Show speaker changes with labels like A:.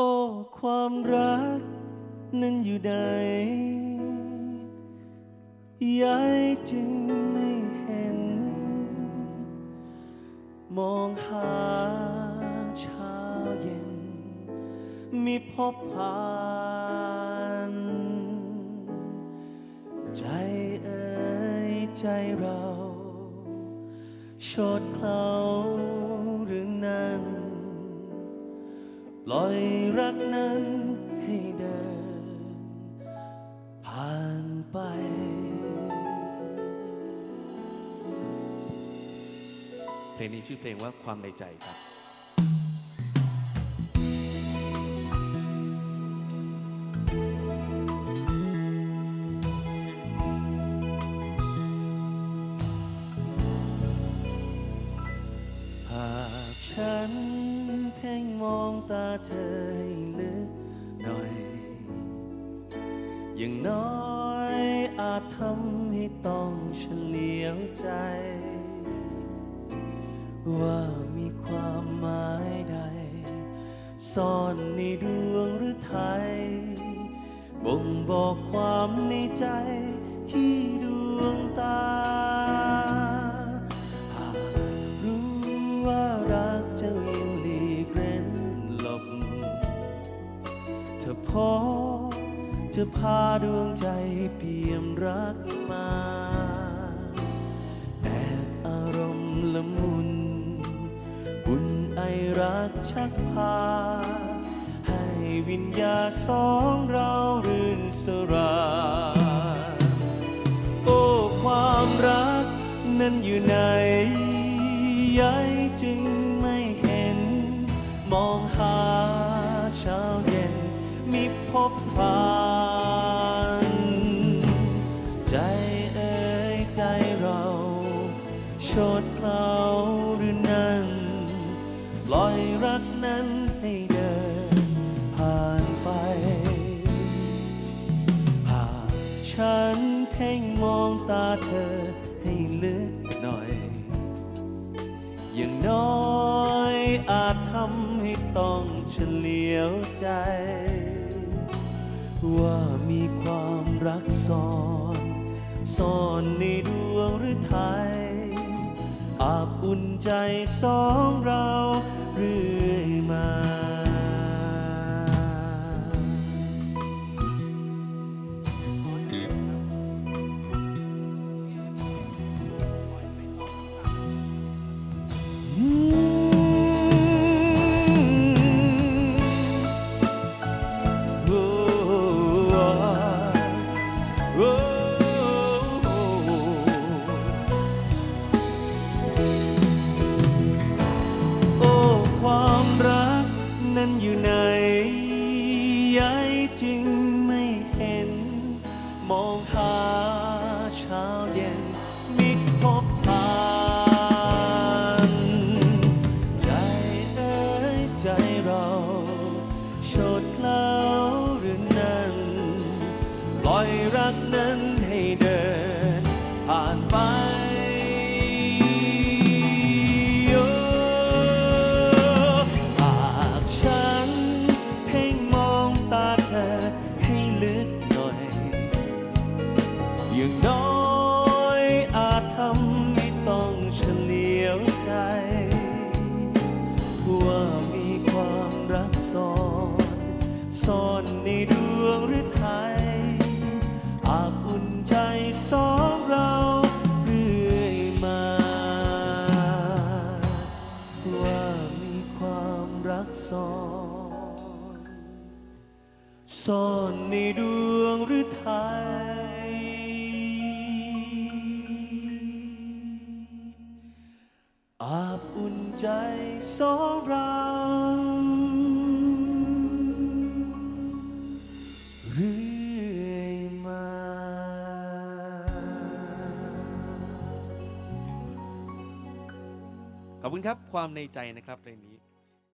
A: โอ้ ความรัก นั้นอยู่ใดยายจึงไม่เห็น มองหาเช้าเย็น มีพบผ่าน ใจเอ่ยใจเรา โชดเคล้าหรือนั้น ล่อยรักนั้นให้เดิน ผ่านไป เพลงนี้ชื่อเพลงว่าความในใจครับ เธอให้ลึกหน่อย อย่างน้อยอาจทำให้ต้องเฉลียวใจ ว่ามีความหมายใด ซ่อนในดวงหรือไทยบ่งบอกความในใจที่ดวงตา จะพาดวงใจเปี่ยมรักมา แอบอารมณ์ละมุนอุ่นไอรักชักพา ให้วิญญาสองเรารื่นสรา โอ้ ความรักนั้นอยู่ไหนยายจึงไม่เห็น มองหาเช้าเย็น มีพบผ่า ใจเราชดเคล้าหรือนั้นปล่อยรักนั้นให้เดินผ่านไป หากฉันเพ่งมองตาเธอให้ลึกหน่อย อย่างน้อยอาจทำให้ต้องเฉลียวใจ ว่ามีความรักซ่อน ซ่อนในดวงหรือไทยอาบอุ่นใจสองเรา นั้นอยู่ไหนยายจึงไม่เห็น มองหาเช้าเย็นมิพบผ่านใจเอ้ยใจเราชดเคล้าหรือนั้น ปล่อยรักนั้น ให้ลึก ซ่อนในดวงหรือไทยอาบอุ่นใจสองเราเรื่อยมา ขอบคุณครับความในใจนะครับเพลงนี้